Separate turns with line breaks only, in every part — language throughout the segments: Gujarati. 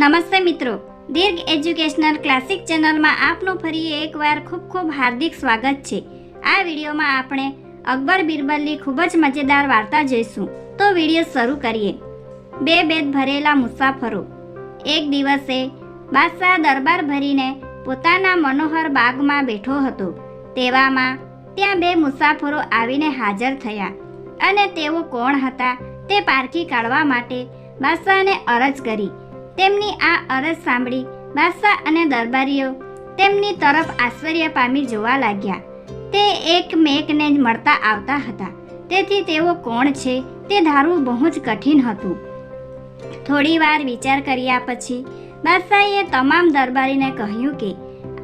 નમસ્તે મિત્રો. દીર્ઘ એજ્યુકેશનલ ક્લાસિક ચેનલમાં આપનું ફરી એકવાર ખૂબ ખૂબ હાર્દિક સ્વાગત છે. આ વિડીયોમાં આપણે અકબર બિરબલની ખૂબ જ મજેદાર વાર્તા જોઈશું. તો વીડિયો શરૂ કરીએ. બે બેદ ભરેલા મુસાફરો. એક દિવસે બાદશાહ દરબાર ભરીને પોતાના મનોહર બાગમાં બેઠો હતો. તેવામાં ત્યાં બે મુસાફરો આવીને હાજર થયા. અને તેઓ કોણ હતા તે પારખી કાઢવા માટે બાદશાહને અરજ કરી. તેમની આ અરજ સાંભળી બાદશાહ અને દરબારીઓ તેમની તરફ આશ્ચર્ય પામી જોવા લાગ્યા. તે એક મેકને જ મળતા આવતા હતા. તેથી તેઓ કોણ છે તે ધારવું બહુ જ કઠિન હતું. થોડી વાર વિચાર કર્યા પછી બાદશાહીએ તમામ દરબારીને કહ્યું કે,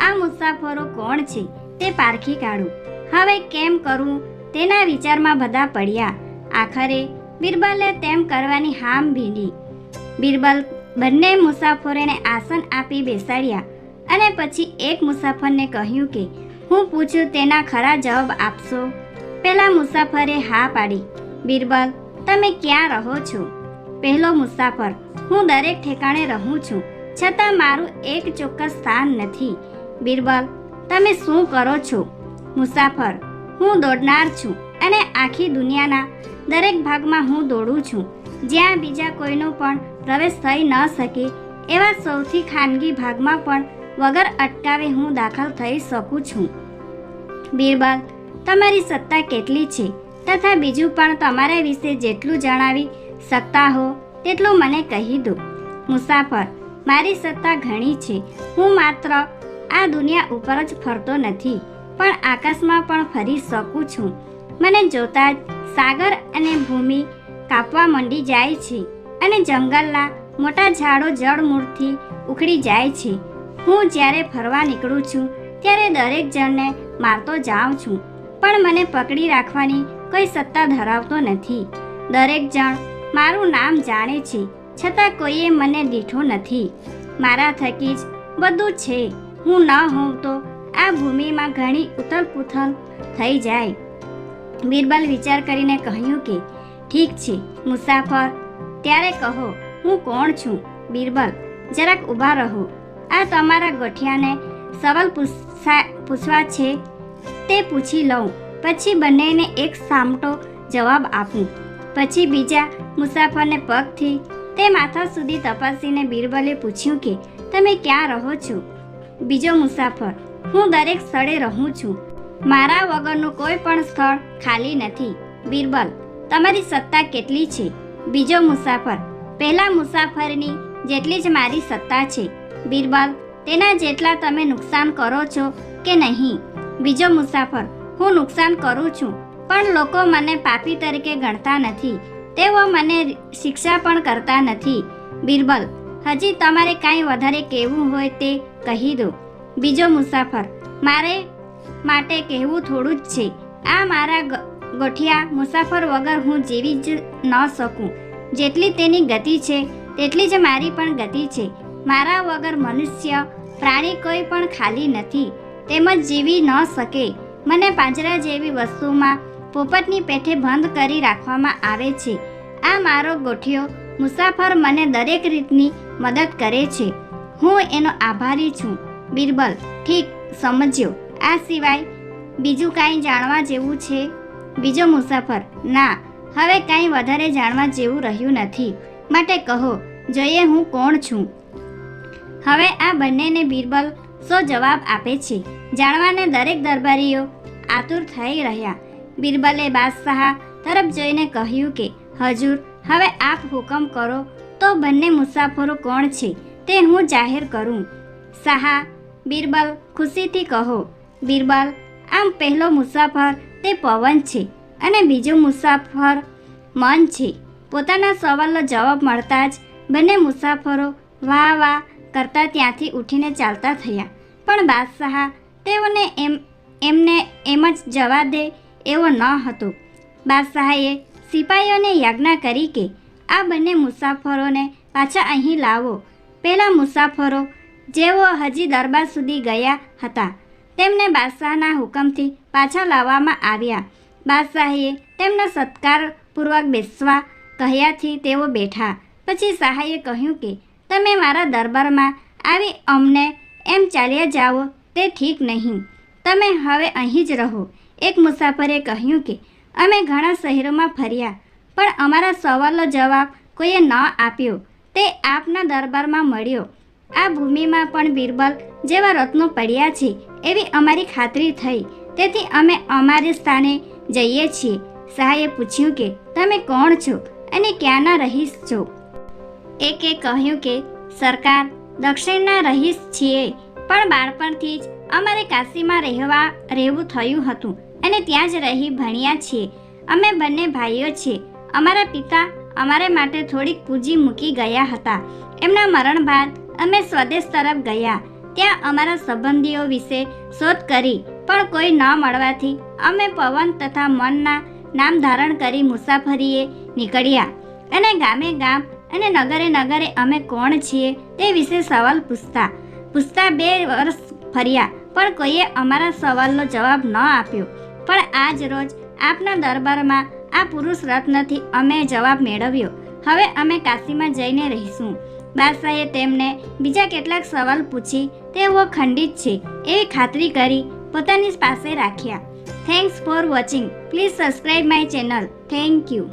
આ મુસાફરો કોણ છે તે પારખી કાઢું. હવે કેમ કરવું તેના વિચારમાં બધા પડ્યા. આખરે બિરબલે તેમ કરવાની હામ ભીડી. બિરબલ બંને મુસાફરોને આસન આપી બેસાડ્યા અને પછી એક મુસાફરને કહ્યું કે, હું પૂછું તેના ખરા જવાબ આપશો? પહેલા મુસાફરે હા પાડી, બિરબલ, તમે ક્યાં રહો છો? પહેલો મુસાફર, હું દરેક ઠેકાણે રહું છું, છતાં મારું એક ચોક્કસ સ્થાન નથી. બિરબલ, તમે શું કરો છો? મુસાફર, હું દોડનાર છું અને આખી દુનિયાના દરેક ભાગમાં હું દોડું છું જ્યાં બીજા કોઈનો પણ પ્રવેશ થઈ ન શકે, એવા સૌથી ખાનગી ભાગમાં પણ વગર અટકાવે હું દાખલ થઈ શકું છું. બીરબલ, તમારી સત્તા કેટલી છે? તથા બીજું પણ તમારા વિશે જેટલું જણાવી શકતા હો, તેટલું મને કહી દો. મુસાફર, મારી સત્તા ઘણી છે. હું માત્ર આ દુનિયા ઉપર જ ફરતો નથી, પણ આકાશમાં પણ ફરી શકું છું. મને જોતા જ સાગર અને ભૂમિ કાપવા માંડી જાય છે અને જંગલના મોટા ઝાડો જળમૂળથી ઉખડી જાય છે. હું જ્યારે ફરવા નીકળું છું, ત્યારે દરેક જણને મારતો જાઉં છું, પણ મને પકડી રાખવાની કોઈ સત્તા ધરાવતો નથી. દરેક જણ મારું નામ જાણે છે, છતાં કોઈએ મને દીઠો નથી. મારા થકી જ બધું છે. હું ન હોઉં તો આ ભૂમિમાં ઘણી ઉથલ થઈ જાય. બિરબલ વિચાર કરીને કહ્યું કે ઠીક છે, મુસાફર. ત્યારે કહો, હું કોણ છું? બિરબલ, જરાક ઊભા રહો. આ તમારા ગઠિયાને સવાલ પૂછા, પૂછવા છે? તે પૂછી લઉં, પછી બંનેને એક સામટો જવાબ આપું. પછી બીજા મુસાફરને પગથી, તે માથા સુધી તપાસીને બિરબલે પૂછ્યું કે, તમે ક્યાં રહો છો? બીજો મુસાફર, હું દરેક સ્થળે રહું છું. મારા વગરનું કોઈ પણ સ્થળ ખાલી નથી. બિરબલ તમારી સત્તા કેટલી છે? બીજો મુસાફર. પહેલા મુસાફરની જેટલી જ મારી સત્તા છે. બિરબલ, તેના જેટલા તમે નુકસાન કરો છો કે નહીં? બીજો મુસાફર, હું નુકસાન કરું છું, પણ લોકો મને પાપી તરીકે ગણતા નથી. તેઓ મને શિક્ષા પણ કરતા નથી. બિરબલ, હજી તમારે કાંઈ વધારે કહેવું હોય તે કહી દો. બીજો મુસાફર, મારે માટે કહેવું થોડું જ છે. આ મારા ગોઠિયા, મુસાફર વગર હું જીવી જ ન શકું. જેટલી તેની ગતિ છે, તેટલી જ મારી પણ ગતિ છે. મારા વગર મનુષ્ય, પ્રાણી કોઈ પણ ખાલી નથી. તેમજ જીવી ન શકે. મને પાંજરા જેવી વસ્તુમાં પોપટની પેઠે બંધ કરી રાખવામાં આવે છે. આ મારો ગોઠિયો, મુસાફર મને દરેક રીતની મદદ કરે છે. હું એનો આભારી છું. બિરબલ, ઠીક, સમજ્યો. આ સિવાય બીજું કાંઈ જાણવા જેવું છે? બીજો મુસાફર, ના, હવે કાંઈ વધારે જાણવા જેવું રહ્યું નથી. માટે કહો, જોઈએ હું કોણ છું? હવે આ બંનેને બિરબલ સો જવાબ આપે છે? જાણવાને દરેક દરબારીઓ આતુર થઈ રહ્યા. બિરબલે બાદશાહ તરફ જોઈને કહ્યું કે, હજુર, હવે આપ હુકમ કરો તો બંને મુસાફરો કોણ છે તે હું જાહેર કરું. શાહ બિરબલ ખુશીથી કહો, બિરબલ, આમ પહેલો મુસાફર તે પવન છે. અને બીજો મુસાફર મન છે. પોતાના સવાલનો જવાબ મળતા જ બંને મુસાફરો વાહ વાહ કરતા ત્યાંથી ઉઠીને ચાલતા થયા. પણ બાદશાહ તેઓને એમ, એમને એમ જ જવા દે એવો ન હતો. બાદશાહે સિપાહીઓને યાજ્ઞા કરી કે, આ બંને મુસાફરોને પાછા અહીં લાવો. પહેલાં મુસાફરો જેઓ હજી દરબાર સુધી ગયા હતા, તેમને બાદશાહના હુકમથી પાછા લાવવામાં આવ્યા. બાદશાહે તેમનો સત્કારપૂર્વક બેસવા કહ્યાથી તેઓ બેઠા. પછી શાહે કહ્યું કે, તમે મારા દરબારમાં આવી અમને એમ ચાલ્યા જાઓ, તે ઠીક નહીં. તમે હવે અહીં જ રહો. એક મુસાફરે કહ્યું કે, અમે ઘણા શહેરોમાં ફર્યા, પણ અમારા સવાલનો જવાબ કોઈએ ન આપ્યો. તે આપના દરબારમાં મળ્યો. આ ભૂમિમાં પણ બિરબલ જેવા રત્નો પડ્યા છે, એવી અમારી ખાતરી થઈ. તેથી અમે અમારી સ્થાને જઈએ છીએ. શાહે પૂછ્યું કે, તમે કોણ છો? અને ક્યાંના રહીશ છો? એકે કહ્યું કે, સરકાર, દક્ષિણના રહીશ છીએ. પણ બાળપણથી જ અમારે કાશીમાં રહેવા, રહેવું થયું હતું. અને ત્યાં જ રહી ભણ્યા છીએ. અમે બંને ભાઈઓ છીએ. અમારા પિતા અમારા માટે થોડીક પૂંજી મૂકી ગયા હતા. એમના મરણ બાદ અમે સ્વદેશ તરફ ગયા. ત્યાં અમારા સંબંધીઓ વિશે શોધ કરી. પણ કોઈ ન મળવાથી અમે પવન તથા મનના નામ ધારણ કરી મુસાફરીએ નીકળ્યા. અને ગામે ગામ અને નગરે નગરે અમે કોણ છીએ તે વિશે સવાલ પૂછતા. પૂછતા બે વર્ષ ફર્યા, પણ કોઈએ અમારા સવાલનો જવાબ ન આપ્યો. પણ આજ રોજ આપના દરબારમાં આ પુરુષ રત્નથી અમે જવાબ મેળવ્યો. હવે અમે કાશીમાં જઈને રહીશું. બાદશાહે તેમને બીજા કેટલાક સવાલ પૂછી તેઓ ખંડિત છે. એવી ખાતરી કરી પોતાની પાસે રાખ્યા. Thanks for watching please subscribe my channel thank you